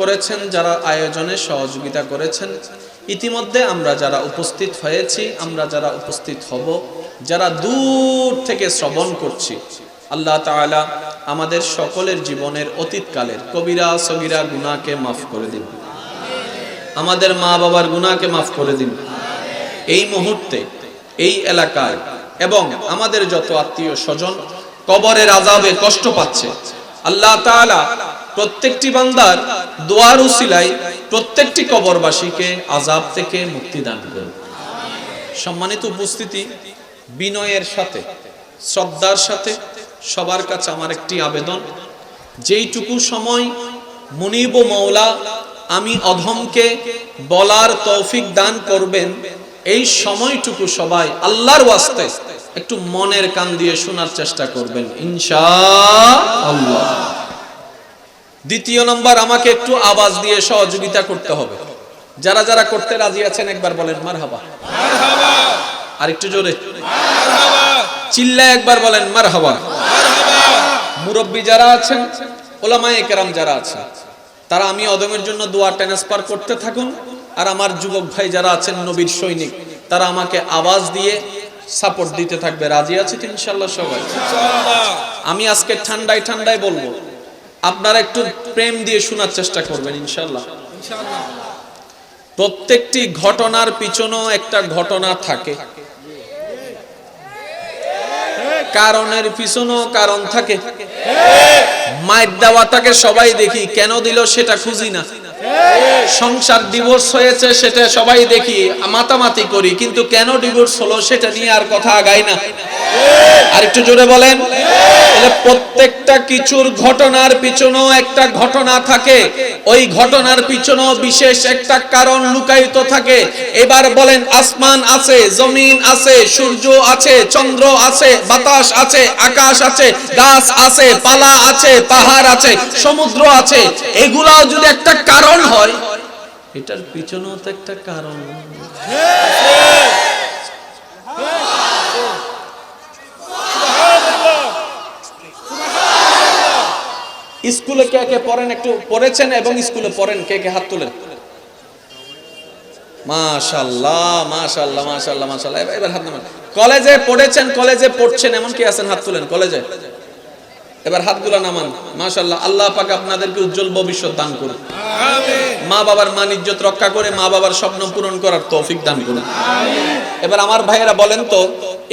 করেছেন, যারা আয়োজনে সহযোগিতা করেছেন। ইতিমধ্যে আমরা যারা উপস্থিত হয়েছি, আমরা যারা উপস্থিত হব, যারা দূর থেকে শ্রবণ করছি, আল্লাহ তাআলা আমাদের সকলের জীবনের অতীতকালের কবিরা, সগিরা গুনাহকে মাফ করে দিন। আমাদের মা বাবার গুনাহকে মাফ করে দিন। এই মুহূর্তে, এই এলাকায় এবং আমাদের যত আত্মীয় স্বজন কবরের আজাবে কষ্ট পাচ্ছে, আল্লাহ তাআলা প্রত্যেকটি বান্দার দোয়ার উসিলায় প্রত্যেকটি কবরবাসীকে আজাব থেকে মুক্তি দান করুন। সম্মানিত উপস্থিতি, বিনয়ের সাথে, শ্রদ্ধার সাথে সবার কাছে আমার একটি আবেদন। যেইটুকু সময় মুনিব মৌলা আমি অধমকে বলার তৌফিক দান করবেন, এই সময়টুকু সবাই আল্লাহর ওয়াস্তে একটু মনের কান দিয়ে শোনার চেষ্টা করবেন ইনশা আল্লাহ দ্বিতীয় নম্বর আমাকে একটু আওয়াজ দিয়ে সহযোগিতা করতে হবে। যারা যারা করতে রাজি আছেন একবার বলেন মার হাবা আর একটু জোরে চিল্লা একবার বলেন মার হাবা মুরব্বী যারা আছেন ওলামায়ে কেরাম যারা আছেন তারা আমি অদমের জন্য দোয়া ট্রান্সফার করতে থাকুন। আর আমার যুবক ভাই যারা আছেন নবীর সৈনিক তারা আমাকে আওয়াজ দিয়ে সাপোর্ট দিতে থাকবে। রাজি আছে ইনশাল্লাহ সবাই? আমি আজকে ঠান্ডায় ঠান্ডায় বলব আপনারা একটু প্রেম দিয়ে শোনার চেষ্টা করবেন ইনশাল্লাহ প্রত্যেকটি ঘটনার পিছনেও একটা ঘটনা থাকে। কারণের পিছনেও কারণ থাকে। মায়ের দেওয়াটাকে সবাই দেখি, কেন দিল সেটা খুঁজি না। সংসার ডিভোর্স হয়েছে, সেটা সবাই দেখি, মাতামাতি করি, কিন্তু কেন ডিভোর্স হলো সেটা নিয়ে আর কথা আগাই না। আর একটু জোরে বলেন প্রত্যেকটা কিছুর ঘটনার পিছনেও একটা ঘটনা থাকে, ওই ঘটনার পিছনেও বিশেষ একটা কারণ লুকায়িত থাকে। এবার বলেন, আসমান আছে, জমিন আছে, সূর্য আছে, চন্দ্র আছে, বাতাস আছে, আকাশ আছে, গাছ আছে, পালা আছে, পাহাড় আছে, সমুদ্র আছে, এগুলাও যদি এটার পিছনেও তো একটা কারণ। স্কুলে কে কে পড়েন একটু পড়েছেন এবং স্কুলে পড়েন কে কে হাত তুলেন? মাশাল্লাহ মাশাল্লাহ মাশাল্লাহ মাশাল্লাহ এবার- এবার হাত নামান। কলেজে পড়েছেন কলেজে পড়ছেন এমন কি আছেন হাত তুলেন কলেজে? এবার হাতগুলো নামান। মাশাল্লাহ আল্লাহ পাক আপনাদেরকে উজ্জ্বল ভবিষ্যৎ দান করুন মা বাবার মান ইজ্জত রক্ষা করে মা বাবার স্বপ্ন পূরণ করার তৌফিক দান করুন। এবার আমার ভাইয়েরা বলেন তো,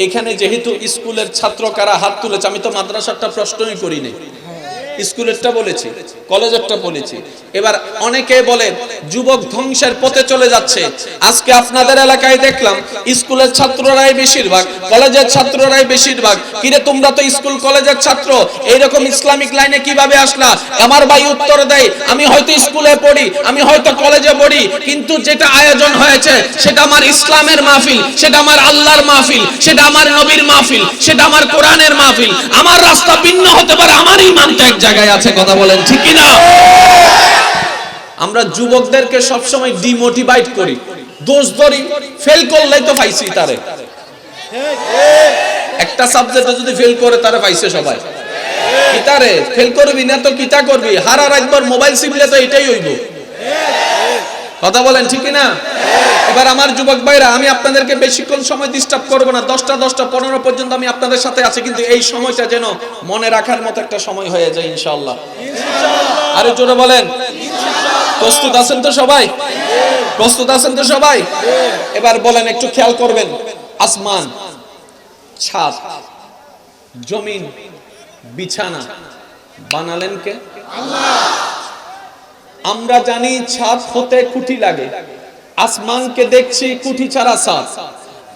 এখানে যেহেতু স্কুলের ছাত্র কারা হাত তুলেছে, আমি তো মাদ্রাসাটা প্রশ্নই করিনি স্কুলেরটা বলেছি, কলেজেরটা বলেছি। এবার অনেকে বলে, যুবক ধ্বংসের পথে চলে যাচ্ছে। আজকে আপনাদের এলাকায় দেখলাম, স্কুলের ছাত্ররাই বেশিরভাগ, কলেজের ছাত্ররাই বেশিরভাগ। কিরে, তোমরা তো স্কুল, কলেজের ছাত্র, এইরকম ইসলামিক লাইনে কীভাবে আসলা? আমার ভাই উত্তর দেয়, আমি হয়তো স্কুলে পড়ি, আমি হয়তো কলেজে পড়ি, কিন্তু যেটা আয়োজন হয়েছে, সেটা আমার ইসলামের মাহফিল, সেটা আমার আল্লাহর মাহফিল, সেটা আমার নবীর মাহফিল, সেটা আমার কোরআনের মাহফিল। আমার রাস্তা ভিন্ন হতে পারে, আমার ইমানটা এক জায়গায় আছে কথা বলেন, ঠিক কিনা? আমরা যুবকদেরকে সবসময় ডিমোটিভেট করি। দোষ ধরি ফেল করলেই তো পাইছি তারে। একটা সাবজেক্টে যদি ফেল করে, তারে পাইছে সবাই। কিতারে ফেল করবি না তো কিতা করবি? হারা রাখবার মোবাইল সিমলে তো এটাই হইব। কথা বলেন ঠিক না এবার আমার যুবক ভাইরা, আমি আপনাদেরকে বেশিক্ষণ সময় ডিস্টার্ব করব না। দশটা দশটা, পনেরো পর্যন্ত আমি আপনাদের সাথে আছি, কিন্তু এই সময়টা যেন মনে রাখার মতো একটা সময় হয়ে যায় ইনশাল্লাহ আরে জোরে বলেন। প্রস্তুত আছেন তো সবাই? প্রস্তুত আছেন তো সবাই? এবার বলেন, একটু খেয়াল করবেন। আসমান, ছাদ, জমিন, বিছানা, বানালেন কে? আমরা জানি ছাদ হতে খুঁটি লাগে। আসমানকে দেখছি কুঠি ছাড়া ছাদ।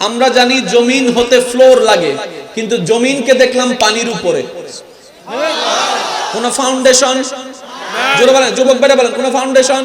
আমরা জানি জমিন হতে ফ্লোর লাগে, কিন্তু জমিনকে দেখলাম পানির উপরে। কোন ফাউন্ডেশন যুবক বেড়ে বলেন কোন ফাউন্ডেশন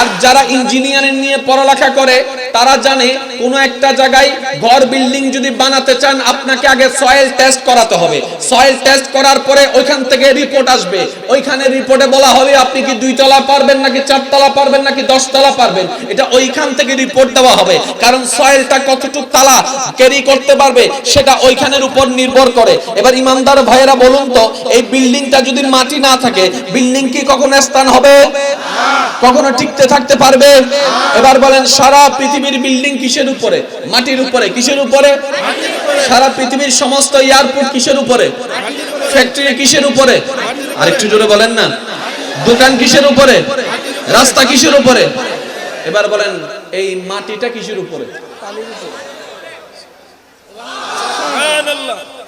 আর যারা ইঞ্জিনিয়ারিং নিয়ে পড়ালেখা করে তারা জানে কোন একটা জায়গায় ঘর বিল্ডিং যদি বানাতে চান আপনাকে আগে সয়েল টেস্ট করাতে হবে। সয়েল টেস্ট করার পরে ওইখান থেকে রিপোর্ট আসবে। ওইখানে রিপোর্টে বলা হবে আপনি কি দুই তলা পারবেন নাকি চার তলা পারবেন নাকি দশ তলা পারবেন? এটা ওইখান থেকে রিপোর্ট দেওয়া হবে। কারণ সয়েলটা কতটুকু তালা ক্যারি করতে পারবে সেটা ওইখানের উপর নির্ভর করে। এবার ইমানদার ভাইয়েরা বলুন তো এই বিল্ডিংটা যদি মাটি না থাকে বিল্ডিং কি কখনো স্থান হবে? কখনো টিকতে থাকতে পারবে? এবার বলেন সারা পৃথিবীর বিল্ডিং কিসের উপরে? মাটির উপরে। কিসের উপরে? সারা পৃথিবীর সমস্ত এয়ারপোর্ট কিসের উপরে? ফ্যাক্টরি কিসের উপরে? আরেকটু জোরে বলেন না। দোকান কিসের উপরে? রাস্তা কিসের উপরে? এবার বলেন এই মাটিটা কিসের উপরে?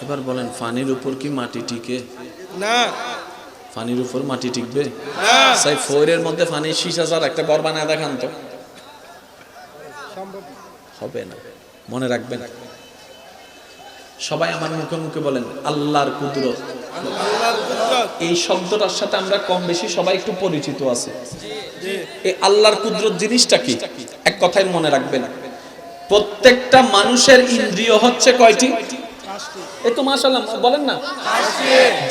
এবার বলেন ফানির উপর কি মাটি টিকে? না। ফানির উপর মাটি টিকবে। না সাই ফোরের মধ্যে ফানি শীষ হাজার একটা ঘর বানায় দেখান তো। হবে না। মনে রাখবেন। সবাই আমার মুখে মুখে বলেন আল্লাহর কুদরত। এই শব্দটার সাথে আমরা কম বেশি সবাই একটু পরিচিত আছে। এই আল্লাহর কুদরত জিনিসটা কি? এক কথায় মনে রাখবেন। প্রত্যেকটা মানুষের ইন্দ্রিয় হচ্ছে কয়টি? এই তো বলেন না।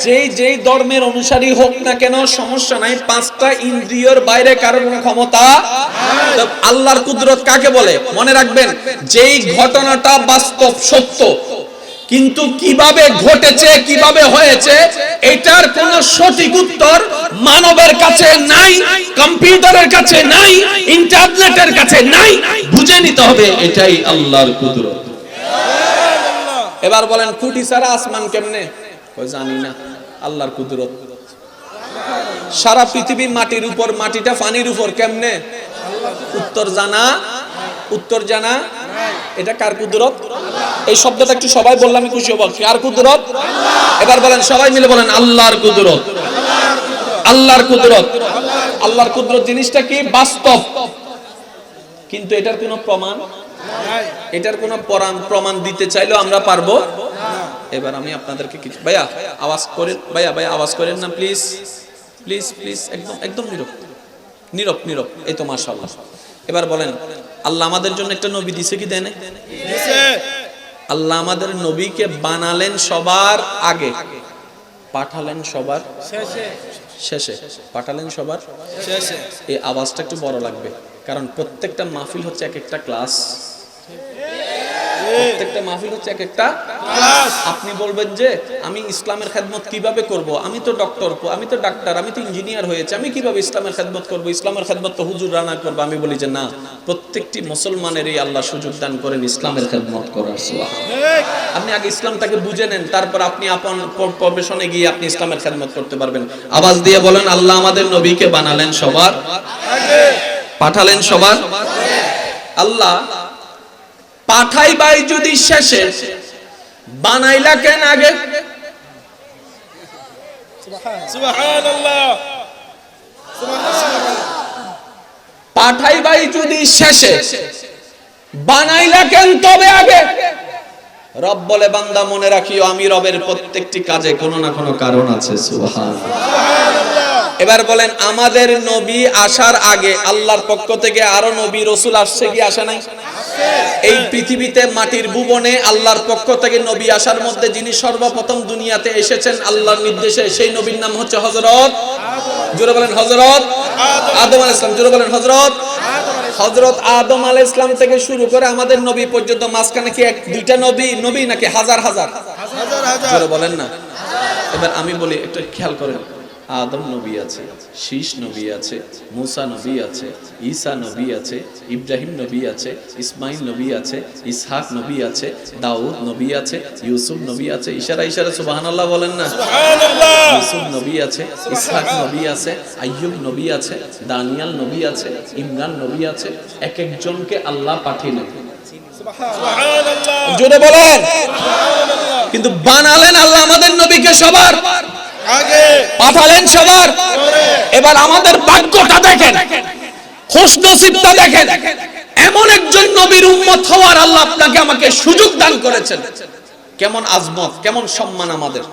যেই যেই ধর্মের অনুসারী হোক না কেন সমস্যা নাই পাঁচটা ইন্দ্রিয়র বাইরে কোনো ক্ষমতা আল্লাহর কুদরত কাকে বলে? মনে রাখবেন যেই ঘটনাটা বাস্তব সত্য কিন্তু কীভাবে ঘটেছে কীভাবে হয়েছে এটার কোন সঠিক উত্তর মানবের কাছে নাই কম্পিউটারের কাছে নাই ইন্টারনেটের কাছে নাই। বুঝে নিতে হবে এটাই আল্লাহর কুদরত। এবার বলেন, খুঁটি ছাড়া আসমান কেমনে? জানি না, আল্লাহর কুদরত। সারা পৃথিবী মাটির উপর, মাটিটা পানির উপর কেমনে? উত্তর জানা উত্তর জানা। এটা কার কুদরত? এই শব্দটা একটু সবাই বললাম আমি খুশি হব। কার কুদরত? এবার বলেন, সবাই মিলে বলেন, আল্লাহর কুদরত। আল্লাহর কুদরত। আল্লাহর কুদরত জিনিসটা কি? বাস্তব। কিন্তু এটার কোনো প্রমাণ? এটার কোনো প্রমাণ দিতে চাইলেও আমরা পারব। এবার আমি আপনাদেরকে কিছু ভাইয়া আওয়াজ করেন। ভাইয়া ভাইয়া আওয়াজ করেন না প্লিজ প্লিজ প্লিজ একদম একদম নীরব। নীরব নীরব। এই তো মাশাআল্লাহ। এবার বলেন আল্লাহ আমাদের জন্য একটা নবী দিছে কি দেনে দিছে। আল্লাহ আমাদের নবীকে বানালেন সবার আগে। পাঠালেন সবার শেষে। শেষে। পাঠালেন সবার শেষে। এই আওয়াজটা একটু বড় লাগবে। কারণ প্রত্যেকটা মাহফিল হচ্ছে এক একটা ক্লাস। প্রত্যেকটা মাহফিল হচ্ছে এক একটা আপনি বলবেন যে, আমি ইসলামের খেদমত কীভাবে করব? আমি তো ডক্টর, আমি তো ডাক্তার, আমি তো ইঞ্জিনিয়ার হয়েছে, আমি কীভাবে ইসলামের খেদমত করব? ইসলামের খেদমত তো হুজুর রানা করব, আমি বলি যে না। প্রত্যেকটি মুসলমানের এই আল্লাহ সুযোগ দান করেন ইসলামের খেদমত করার আপনি আগে ইসলামটাকে বুঝে নেন, তারপর আপনি আপন প- প্রবেশনে গিয়ে আপনি ইসলামের খেদমত করতে পারবেন। আওয়াজ দিয়ে বলেন, আল্লাহ আমাদের নবীকে বানালেন সবার পাঠালেন সবার? আল্লাহ পাঠাই বাই যদি শেষে, বানাইলা কেন আগে? সুবহানাল্লাহ সুবহানাল্লাহ পাঠাই বাই যদি শেষে, বানাইলা কেন তবে আগে? রব বলে, বান্দা, মনে রাখিও, আমি রবের প্রত্যেকটি কাজে কোনো না কোনো কারণ আছে সুবহান এবার বলেন আমাদের নবী আসার আগে আল্লাহর পক্ষ থেকে আরও নবী রসুল আসছে কি আসে নাই? এই পৃথিবীতে মাটির ভুবনে আল্লাহর পক্ষ থেকে নবী আসার মধ্যে যিনি সর্বপ্রথম দুনিয়াতে এসেছেন আল্লাহর নির্দেশে সেই নবীর নাম হচ্ছে হজরত জোরে বলেন হজরত আদম আল ইসলাম জোরে বলেন হজরত হজরত আদম আল ইসলাম থেকে শুরু করে আমাদের নবী পর্যন্ত মাঝখানে কি এক দুইটা নবী নবী নাকি হাজার হাজার? হাজার হাজার। জোরে বলেন না। এবার আমি বলি একটু খেয়াল করেন। আদম নবী আছে শীষ নবী আছে মুসা নবী আছে ঈসা নবী আছে ইব্রাহিম নবী আছে ইসমাইল নবী আছে ইসহাক নবী আছে দাউদ নবী আছে ইউসুফ নবী আছে ইশারা ইশারা সুবহানাল্লাহ বলেন না ইউসুফ নবী আছে ইসহাক নবী আছে আইয়ুব নবী আছে দানিয়াল নবী আছে ইমরান নবী আছে এক একজনকে আল্লাহ সুবহানাল্লাহ জোরে বলেন কিন্তু বানালেন আল্লাহ আমাদের নবীকে সবার পাঠালেন সবার। এবার আমাদের ভাগ্যটা দেখেন। খুশ দেখেন। এমন একজন নবীর উম্মত হওয়ার আল্লাহ আপনাকে আমাকে সুযোগ দান করেছেন। কেমন আজমত কেমন সম্মান আমাদের।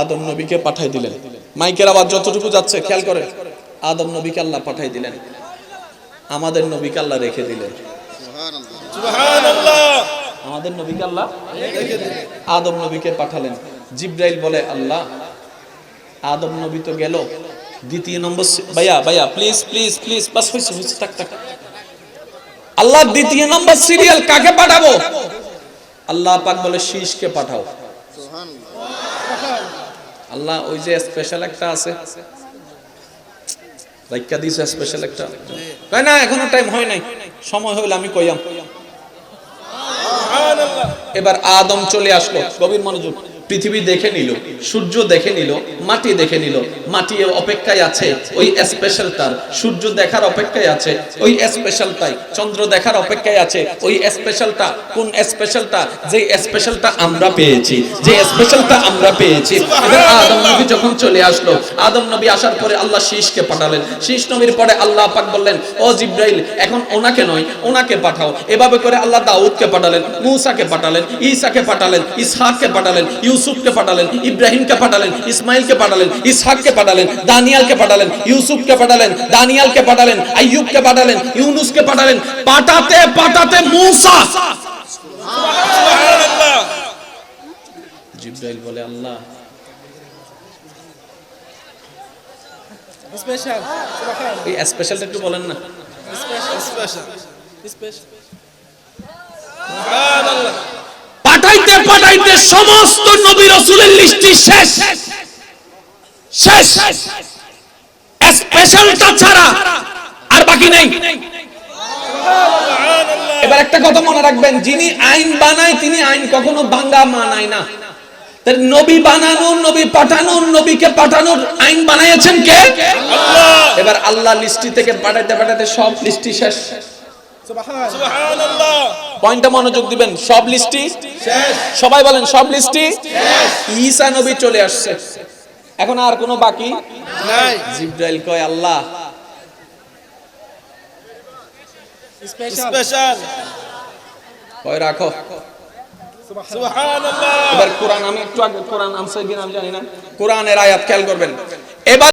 আদম নবীকে পাঠাই দিলেন। মাইকের আবার যতটুকু যাচ্ছে খেয়াল করে আদম নবীকে আল্লাহ পাঠাই দিলেন। আমাদের নবীকে আল্লাহ রেখে দিলেন। আমাদের নবীকে আল্লাহ আদম নবীকে পাঠালেন। জিব্রাইল বলে, আল্লাহ, আদম নবী তো গেল। দ্বিতীয় নম্বর ভাইয়া ভাইয়া প্লিজ প্লিজ প্লিজ বাস হয়েছে হয়েছে থাক থাক। আল্লাহ দ্বিতীয় নম্বর সিরিয়াল কাকে পাঠাবো? আল্লাহ পাক বলে, শীষকে পাঠাও। আল্লাহ, ওই যে স্পেশাল একটা আছে। রাইকা দিছে স্পেশাল একটা। কয়, না, এখনও টাইম হয় নাই। সময় হইলে আমি কইয়াম। এবার আদম চলে আসলো, গভীর মনোযোগ। পৃথিবী দেখে নিল সূর্য দেখে নিল মাটি দেখে নিল। মাটি অপেক্ষায় আছে ওই স্পেশালটার সূর্য দেখার অপেক্ষায় আছে ওই স্পেশালটাই চন্দ্র দেখার অপেক্ষায় আছে ওই স্পেশালটা কোন স্পেশালটা যে স্পেশালটা আমরা পেয়েছি। যে স্পেশালটা আমরা পেয়েছি। আদম নবী যখন চলে আসলো আদম নবী আসার পরে আল্লাহ শীষকে পাঠালেন। শীষ নবীর পরে আল্লাহ পাক বললেন ও জিব্রাইল এখন ওনাকে নয় ওনাকে পাঠাও। এভাবে করে আল্লাহ দাউদকে পাঠালেন মুসাকে পাঠালেন ঈসাকে পাঠালেন ইসহাককে পাঠালেন ইউসুফকে পাঠালেন ইব্রাহিমকে পাঠালেন ইসমাইলকে পাঠালেন ইসহাককে পাঠালেন দানিয়ালকে পাঠালেন ইউসুফকে পাঠালেন দানিয়ালকে পাঠালেন আইয়ুবকে পাঠালেন ইউনুসকে পাঠালেন। পাঠাতে পাঠাতে মুসা। জিব্রাইল বলে আল্লাহ। স্পেশাল এই স্পেশালটা একটু বলেন না। স্পেশাল স্পেশাল সুবহানাল্লাহ পাঠাইতে পাঠাইতে সমস্ত নবী রাসূলের লিস্টটি শেষ। শেষ। স্পেশালটা ছাড়া আর বাকি নেই। এবার একটা কথা মনে রাখবেন যিনি আইন বানায় তিনি আইন কখনো বাঙ্গা মানায় না। নবী বানানোর নবী পাঠানোর নবীকে পাঠানোর আইন বানাইছেন কে? আল্লাহ। এবার আল্লাহ লিস্টি থেকে পাঠাইতে পাঠাইতে সব লিস্টি শেষ। পয়েন্টটা মনোযোগ দিবেন সব লিস্টি সবাই বলেন সব লিস্টি ঈসা নবী চলে আসছে। এখন আর কোনো বাকি? নাই। জিব্রাইল কয় আল্লাহ। স্পেশাল কয় রাখো। সুবহানাল্লাহ। এবার কোরআন আমি একটু আগে কোরআন আনসার কিনা আমি জানি না। কোরআনের আয়াত খেয়াল করবেন। এবার